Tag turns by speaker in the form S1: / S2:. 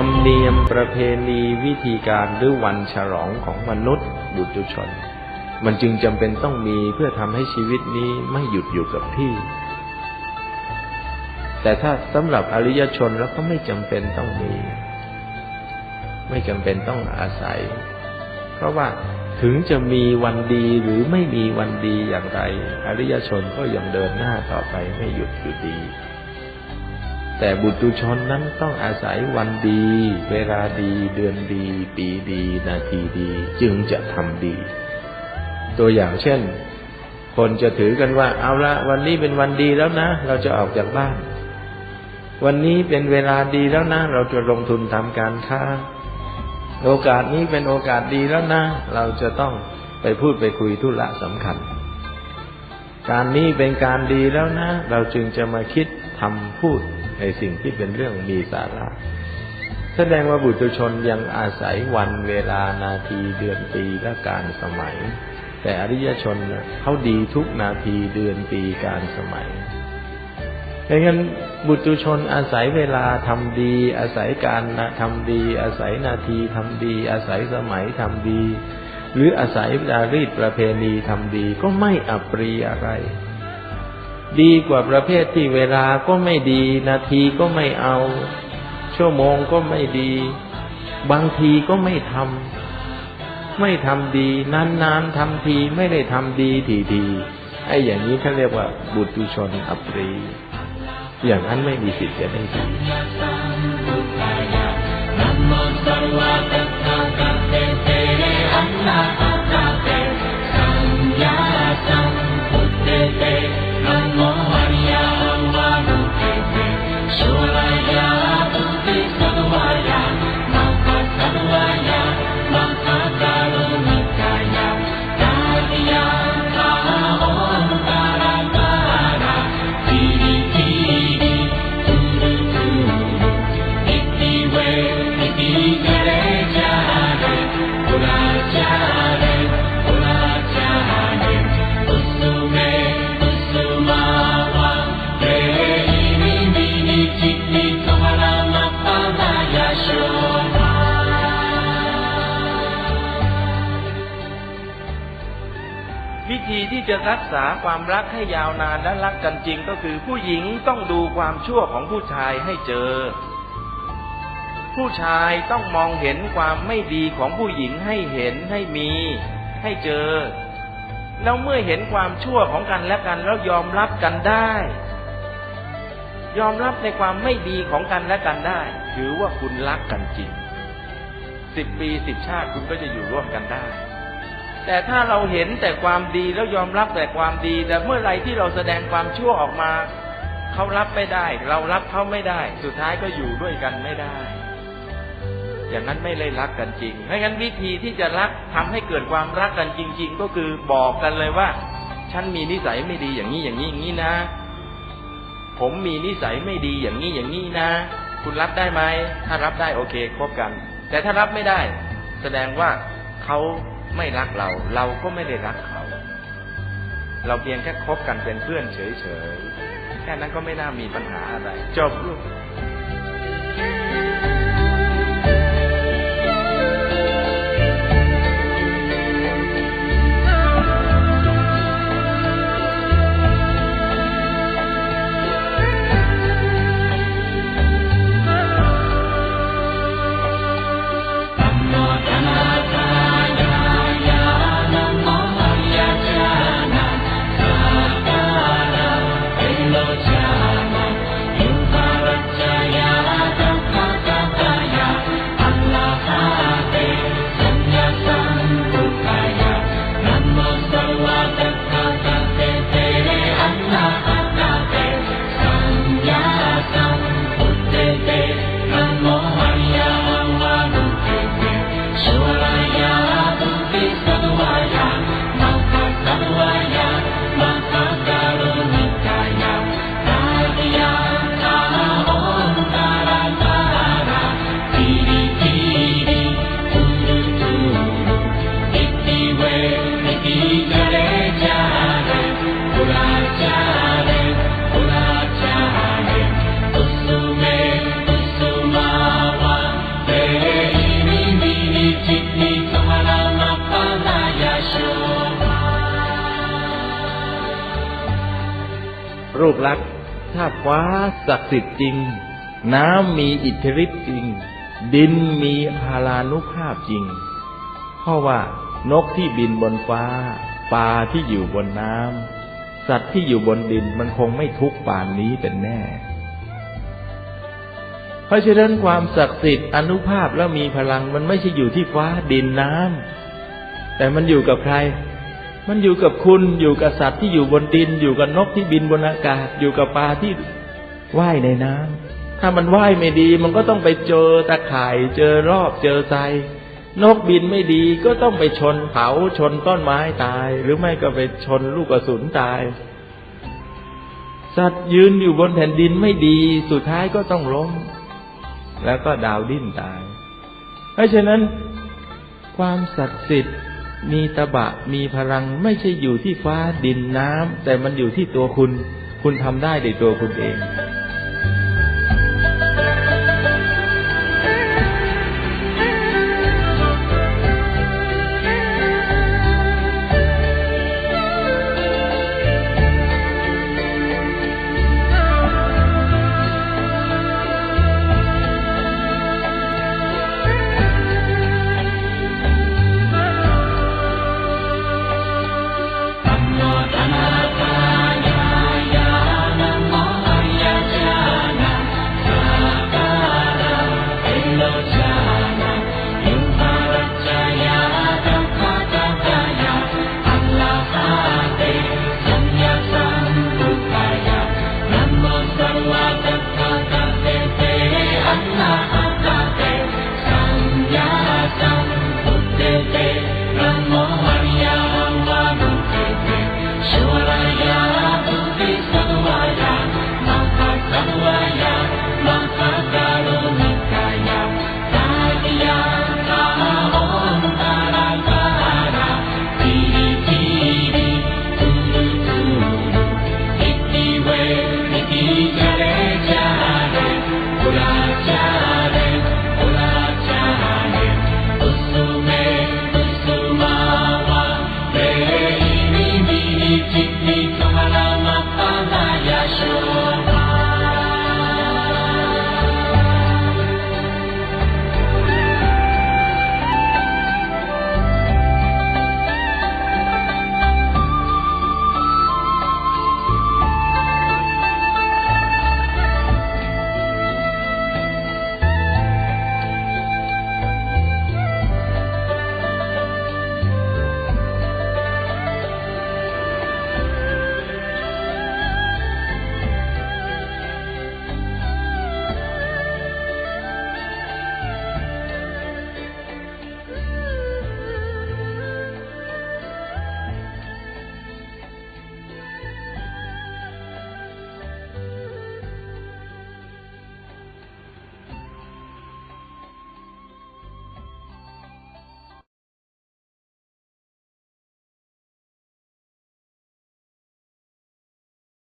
S1: รมเนียมประเพณีวิธีการหรือวันฉลองของมนุษย์บุตุชน มันจึงจำเป็นต้องมีเพื่อทำให้ชีวิตนี้ไม่หยุดอยู่กับที่ แต่ถ้าสำหรับอริยชนแล้วก็ไม่จำเป็นต้องมี ไม่จำเป็นต้องอาศัย เพราะว่าถึงจะมีวันดีหรือไม่มีวันดีอย่างไร อริยชนก็ยังเดินหน้าต่อไปไม่หยุดอยู่ดี แต่บุตุชนนั้นต้องอาศัยวันดี เวลาดี เดือนดี ปีดี นาทีดี จึงจะทำดี ตัวอย่างเช่น คนจะถือกันว่า เอาละวันนี้เป็นวันดีแล้วนะ เราจะออกจากบ้าน วันนี้เป็นเวลาดีแล้วนะ เราจะลงทุนทำการค้า โอกาสนี้เป็นโอกาสดีแล้วนะ เราจะต้องไปพูดไปคุยธุระสำคัญ การนี้เป็นการดีแล้วนะ เราจึงจะมาคิด ทำพูดในสิ่งที่เป็นเรื่องมีสาระแสดงว่าบุตรชนยังอาศัยวันเวลานาทีเดือนปีและการสมัย แต่อริยชนเขาดีทุกนาทีเดือนปีการสมัยดังนั้นบุตรชนอาศัยเวลาทำดี อาศัยการทำดี อาศัยนาทีทำดี อาศัยสมัยทำดี หรืออาศัยจารีตประเพณีทำดีก็ไม่อัปรีอะไร ดีกว่าประเภทที่เวลาก็ไม่ดี นาทีก็ไม่เอา ชั่วโมงก็ไม่ดี บางทีก็ไม่ทำไม่ทำดี นานๆทำทีไม่ได้ทำดีทีๆไอ้อย่างนี้เขาเรียกว่า บุตรชนอัปรี อย่างนั้นไม่มีสิทธิ์จะได้ดี ที่จะรักษาความรักให้ยาวนานและรักกันจริงก็คือ ผู้หญิงต้องดูความชั่วของผู้ชายให้เจอ ผู้ชายต้องมองเห็นความไม่ดีของผู้หญิงให้เห็นให้มี ให้เจอ แล้วเมื่อเห็นความชั่วของกันและกันแล้วยอมรับกันได้ ยอมรับในความไม่ดีของกันและกันได้ ถือว่าคุณรักกันจริงสิบปีสิบชาติคุณก็จะอยู่ร่วมกันได้ แต่ถ้าเราเห็นแต่ความดีแล้วยอมรับแต่ความดี แต่เมื่อไรที่เราแสดงความชั่วออกมา เขารับไม่ได้ เรารับเขาไม่ได้ สุดท้ายก็อยู่ด้วยกันไม่ได้ อย่างนั้นไม่เลยรักกันจริงเพราะงั้นวิธีที่จะรักทำให้เกิดความรักกันจริง ๆ ก็คือบอกกันเลยว่า ฉันมีนิสัยไม่ดีอย่างนี้อย่างนี้อย่างนี้นะ ผมมีนิสัยไม่ดีอย่างนี้อย่างนี้นะ คุณรับได้ไหมถ้ารับได้โอเคคบกัน แต่ถ้ารับไม่ได้ แสดงว่าเขา ไม่รักเรา เราก็ไม่ได้รักเขา เราเพียงแค่คบกันเป็นเพื่อนเฉยๆแค่นั้นก็ไม่น่ามีปัญหาอะไร จบลูก รัก ถ้าฟ้าศักดิ์สิทธิ์จริง น้ำมีอิทธิฤทธิ์จริง ดินมีพารานุภาพจริง เพราะว่านกที่บินบนฟ้าปลาที่อยู่บนน้ำสัตว์ที่อยู่บนดินมันคงไม่ทุกข์ป่านนี้เป็นแน่ เพราะฉะนั้นความศักดิ์สิทธิ์อนุภาพแล้วมีพลังมันไม่ใช่อยู่ที่ฟ้าดินน้ำแต่มันอยู่กับใคร มันอยู่กับคุณอยู่กับสัตว์ที่อยู่บนดิน อยู่กับนกที่บินบนอากาศ อยู่กับปลาที่ว่ายในน้ำถ้ามันว่ายไม่ดี มันก็ต้องไปเจอตะข่ายเจอรอบเจอไซนกบินไม่ดีก็ต้องไปชนเผาชนต้นไม้ตาย หรือไม่ก็ไปชนลูกกระสุนตาย สัตว์ยืนอยู่บนแผ่นดินไม่ดีสุดท้ายก็ต้องล้ม แล้วก็ดาวดิ้นตาย เพราะฉะนั้น ความศักดิ์สิทธิ์ มีตะบะ มีพลังไม่ใช่อยู่ที่ฟ้าดินน้ำแต่มันอยู่ที่ตัวคุณ คุณทำได้ในตัวคุณเอง